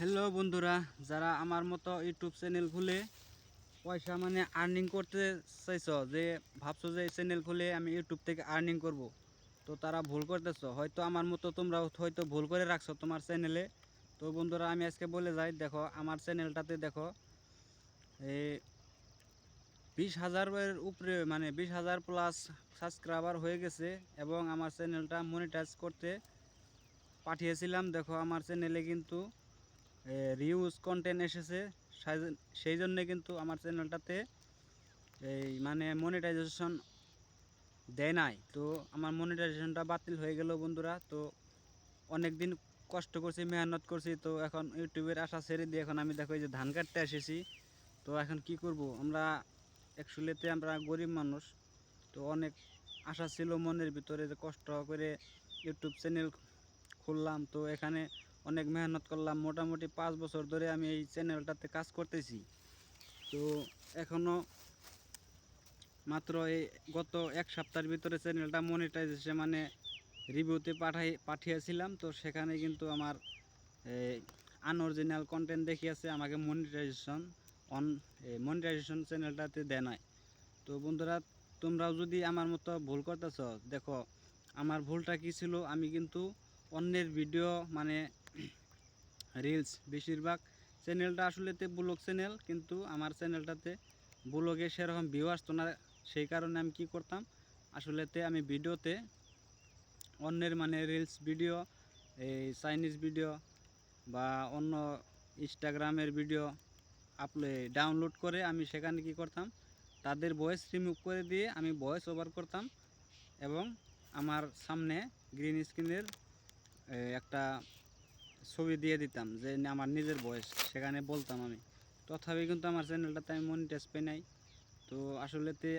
Hello বন্ধুরা। যারা আমার মতো ইউটিউব চ্যানেল খুলে পয়সা মানে আর্নিং করতে চাইছো, যে ভাবছ যে এই চ্যানেল খুলে আমি ইউটিউব থেকে আর্নিং করব, তো তারা ভুল করতেছো। হয়তো আমার মতো তোমরাও হয়তো ভুল করে রাখছো তোমার চ্যানেলে। তো বন্ধুরা, আমি আজকে বলে যাই, দেখো, আমার চ্যানেলটাতে দেখো এই বিশ হাজারের উপরে মানে বিশ হাজার প্লাস সাবস্ক্রাইবার হয়ে গেছে এবং আমার চ্যানেলটা মনিটাইজ করতে পাঠিয়েছিলাম। দেখো, আমার চ্যানেলে কিন্তু রিউজ কন্টেন্ট এসেছে। সাই- জন্য কিন্তু আমার চ্যানেলটাতে এই মানে মনিটাইজেশন দেয় নাই। তো আমার মনিটাইজেশনটা বাতিল হয়ে গেল বন্ধুরা। তো অনেক দিন কষ্ট করছি, মেহনত করছি। তো এখন ইউটিউবের আশা ছেড়ে দিয়ে এখন আমি দেখো এই যে ধান কাটতে এসেছি। তো এখন কি করব? আমরা অ্যাকচুয়ালিতে আমরা গরিব মানুষ। তো অনেক আশা ছিল মনের ভিতরে যে কষ্ট করে ইউটিউব চ্যানেল খুললাম। তো এখানে অনেক মেহনত করলাম। মোটামুটি পাঁচ বছর ধরে আমি এই চ্যানেলটাতে কাজ করতেছি। তো এখনও মাত্র এই গত এক সপ্তাহের ভিতরে চ্যানেলটা মনিটাইজেশন মানে রিভিউতে পাঠাই, পাঠিয়েছিলাম। তো সেখানে কিন্তু আমার আনঅরিজিনাল কন্টেন্ট দেখিয়েছে, আমাকে মনিটাইজেশন অন মনিটাইজেশন চ্যানেলটাতে দেয় নাই। তো বন্ধুরা, তোমরাও যদি আমার মতো ভুল করতেছ, দেখো, আমার ভুলটা কি ছিল? আমি কিন্তু অন্যের ভিডিও মানে রিলস বেশিরভাগ চ্যানেলটা আসলেতে ব্লগ চ্যানেল, কিন্তু আমার চ্যানেলটাতে ব্লগে সেরকম ভিউ আসতো না। সেই কারণে আমি কি করতাম আসলেতে আমি ভিডিওতে অন্যের মানে রিলস ভিডিও, এই চাইনিজ ভিডিও বা অন্য ইনস্টাগ্রামের ভিডিও আপলে ডাউনলোড করে আমি সেখানে কি করতাম, তাদের ভয়েস রিমুভ করে দিয়ে আমি ভয়েস ওভার করতাম এবং আমার সামনে গ্রিন স্ক্রিনের একটা ছবি দিয়ে দিতাম যে আমার নিজের বয়স, সেখানে বলতাম আমি। তথাপি কিন্তু আমার চ্যানেলটাতে আমি মনিটাইজ পাই নাই। তো আসলেতে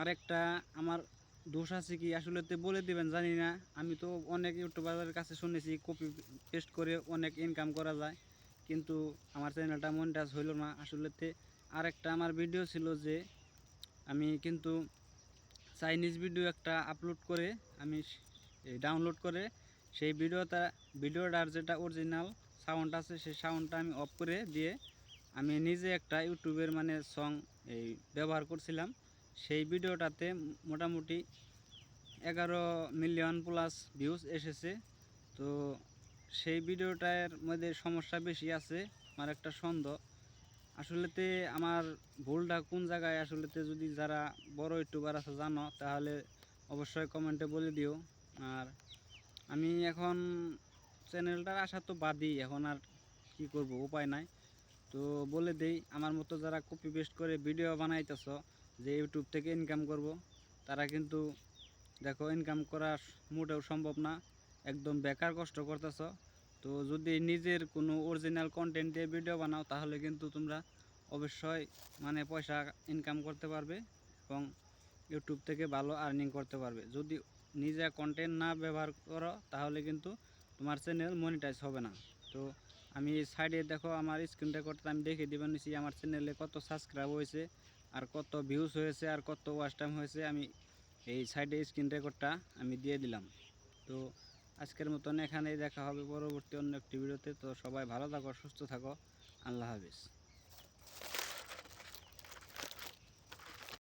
আরেকটা আমার দোষ আছে কি, আসলেতে বলে দিবেন, জানি না। আমি তো অনেক ইউটিউবারের কাছে শুনেছি কপি পেস্ট করে অনেক ইনকাম করা যায়। কিন্তু আমার চ্যানেলটা মনিটাইজ হইল না। আসলেতে আরেকটা আমার ভিডিও ছিল যে আমি কিন্তু চাইনিজ ভিডিও একটা আপলোড করে, আমি ডাউনলোড করে সেই ভিডিওটা, ভিডিওটার যেটা অরিজিনাল সাউন্ড আছে, সেই সাউন্ডটা আমি অফ করে দিয়ে আমি নিজে একটা ইউটিউবের মানে সং এই ব্যবহার করছিলাম। সেই ভিডিওটাতে মোটামুটি এগারো মিলিয়ন প্লাস ভিউজ এসেছে। তো সেই ভিডিওটার মধ্যে সমস্যা বেশি আছে, আমার একটা সন্দেহ। আসলেতে আমার ভুলটা কোন জায়গায়? আসলেতে যদি যারা বড় ইউটিউবার আছে জানো, তাহলে অবশ্যই কমেন্টে বলে দিও। আর আমি এখন চ্যানেলটার আশা তো বাদই, এখন আর কি করব, উপায় নাই। তো বলে দেই, আমার মতো যারা কপি পেস্ট করে ভিডিও বানাইতেছ, যে ইউটিউব থেকে ইনকাম করব, তারা কিন্তু দেখো ইনকাম করা মোটেও সম্ভব না, একদম বেকার কষ্ট করতেছ। তো যদি নিজের কোনো অরিজিনাল কন্টেন্ট দিয়ে ভিডিও বানাও, তাহলে কিন্তু তোমরা অবশ্যই মানে পয়সা ইনকাম করতে পারবে এবং ইউটিউব থেকে ভালো আর্নিং করতে পারবে। যদি নিজে কন্টেন্ট না ব্যবহার করো, তাহলে কিন্তু তোমার চ্যানেল মনিটাইজ হবে না। তো আমি সাইডে দেখো, আমার স্ক্রিন রেকর্ডটা আমি দেখে দিবেন নিছি, আমার চ্যানেলে কত সাবস্ক্রাইব হয়েছে, আর কত ভিউজ হয়েছে, আর কত ওয়াচ টাইম হয়েছে, আমি এই সাইডে স্ক্রিন রেকর্ডটা আমি দিয়ে দিলাম। তো আজকের মতন এখানেই দেখা হবে পরবর্তী অন্য একটি ভিডিওতে। তো সবাই ভালো থাকো, সুস্থ থাকো। আল্লাহ হাফিজ।